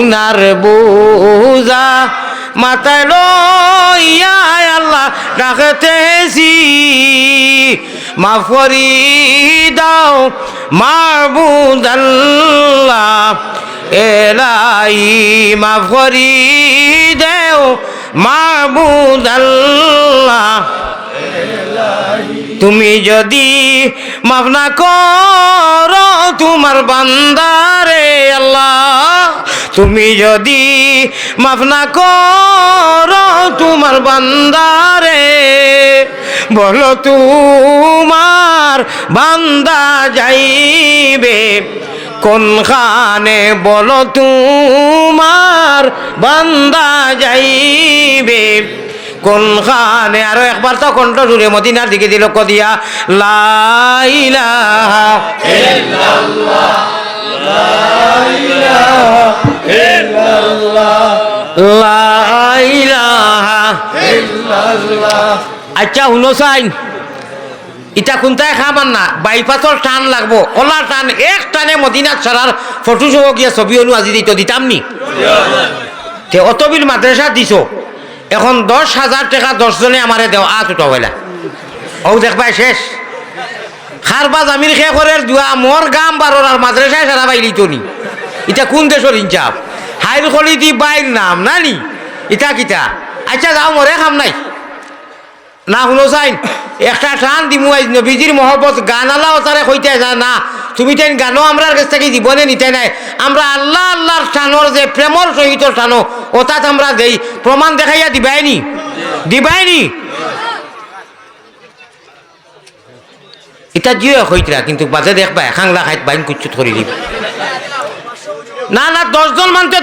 গুনার বোঝা মাথায় লইয়া আল্লাহ ডাকতেছি। মাফ করি দাও মাহবুদ আল্লাহ, এলাই মাফ করি দেও মাহবুদ আল্লাহ। তুমি যদি মাফ না করো তোমার বান্দারে আল্লাহ তুমি যদি মাফ না করো তোমার বান্দারে, বলো তোমার বান্দা যাইবে কোনখানে? বলো তোমার বান্দা যাইবে কোনখানে? আরও একবার তো কণ্ঠ জুড়ে মদিনার দিকে দিল কদিয়া লাইলাহা আচ্ছা শুনো চাইন ইটা কোনটাই খাবার না? বাইপাসর টান লাগবো। কলা টান। এক টানে মদিনাত ছাড়ার ফটো সহ গিয়া ছবি অনু আজি দিত, দিতাম নি? তে অতবিল মাদ্রাসা দিছ। এখন দশ হাজার টাকা দশজনে আমারে দেও। আ দুটো বেলা ও দেখবাই শেষ। খারবা জামির খে করে দুয়া মোর গাম বারোর আর মাদ্রাসায় সারা বাইলি তো নি ইটা কোন দেশের ইনচাপ হাইল খলি দি বাইর নাম না নি ইটা কিটা? আচ্ছা যাও, মরে খাম নাই। না, শুনো, চাইন, একটা টান দিমু আইজ নবীজির মহব্বত, গান আল্লাহ তারে কইতে যা না, তুমি তাই গানও আমরার কাছ থেকে জীবনে নিতে নাই। আমরা আল্লাহ আল্লাহর টানোর যে প্রেমর সহিত টানো ওটাত আমরা দেই। প্রমাণ দেখাইয়া দিবাইনি দিবাইনি এটা জিও হইতরা কিন্তু বাজে দেখবা খাংলা খাইত বাইন কুচ্ছুত করি দিব না না দশজন মানতে